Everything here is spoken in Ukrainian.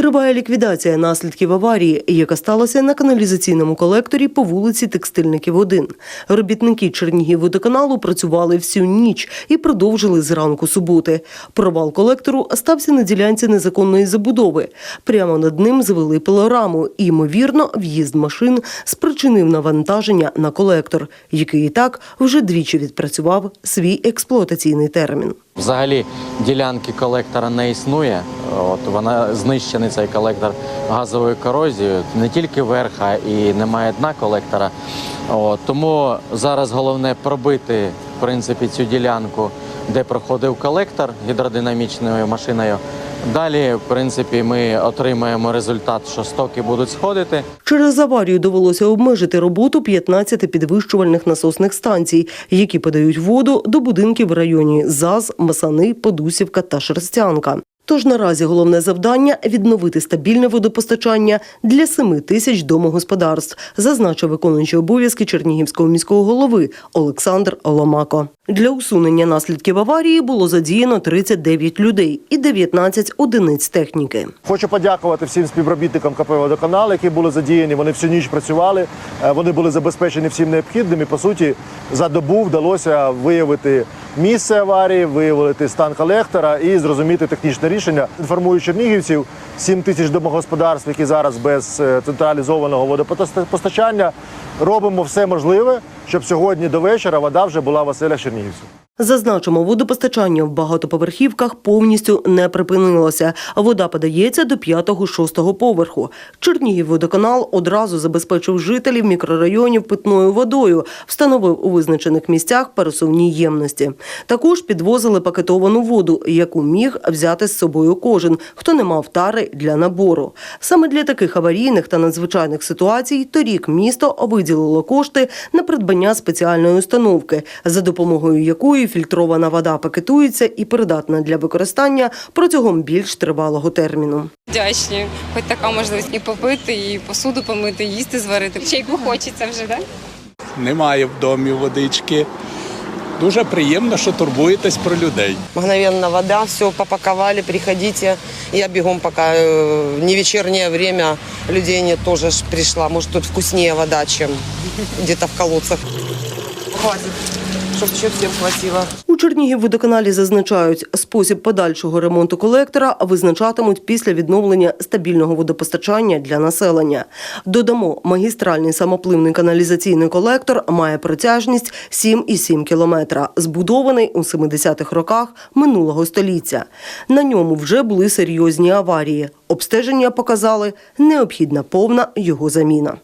Триває ліквідація наслідків аварії, яка сталася на каналізаційному колекторі по вулиці Текстильників 1. Робітники Чернігівводоканалу працювали всю ніч і продовжили зранку суботи. Провал колектору стався на ділянці незаконної забудови. Прямо над ним звели пилораму. І, ймовірно, в'їзд машин спричинив навантаження на колектор, який і так вже двічі відпрацював свій експлуатаційний термін. Взагалі ділянки колектора не існує. От вона знищений цей колектор газовою корозією. Не тільки верха і немає дна колектора. От, тому зараз головне пробити в принципі цю ділянку, де проходив колектор гідродинамічною машиною. Далі, в принципі, ми отримаємо результат, що стоки будуть сходити. Через аварію довелося обмежити роботу 15 підвищувальних насосних станцій, які подають воду до будинків в районі ЗАЗ, Масани, Подусівка та Шерстянка. Тож наразі головне завдання відновити стабільне водопостачання для 7 тисяч домогосподарств, зазначив виконуючий обов'язки Чернігівського міського голови Олександр Ломако. Для усунення наслідків аварії було задіяно 39 людей і 19 одиниць техніки. Хочу подякувати всім співробітникам КП «Водоканал», які були задіяні. Вони всю ніч працювали. е, Вони були забезпечені всім необхідним. І по суті, за добу вдалося виявити місце аварії, виявити стан колектора і зрозуміти технічне рішення. Інформую чернігівців, 7 тисяч домогосподарств, які зараз без е, централізованого водопостачання. Робимо все можливе, щоб сьогодні до вечора вода вже була в оселях чернігівців. Зазначимо, водопостачання в багатоповерхівках повністю не припинилося. Вода подається до 5-6 поверху. Чернігівводоканал одразу забезпечив жителів мікрорайонів питною водою, встановив у визначених місцях пересувні ємності. Також підвозили пакетовану воду, яку міг взяти з собою кожен, хто не мав тари для набору. Саме для таких аварійних та надзвичайних ситуацій торік місто виділило кошти на придбання спеціальної установки, за допомогою якої фільтрована вода пакетується і придатна для використання протягом більш тривалого терміну. Вдячні, хоч така можливість і попити, і посуду помити, і їсти зварити. Чайку хочеться вже, так? немає в домі водички. Дуже приємно, що турбуєтесь про людей. Мгновенно вода, все попаковали, приходите. Я бегом, пока э, не вечернее время, людей нет, тоже ж пришла. Тут вкуснее вода, чем где-то в колодцах. Хватит, еще всем хватило. У Чернігівводоканалі зазначають, спосіб подальшого ремонту колектора визначатимуть після відновлення стабільного водопостачання для населення. Додамо, магістральний самопливний каналізаційний колектор має протяжність 7,7 кілометра, збудований у 70-х роках минулого століття. На ньому вже були серйозні аварії. Обстеження показали необхідна повна його заміна.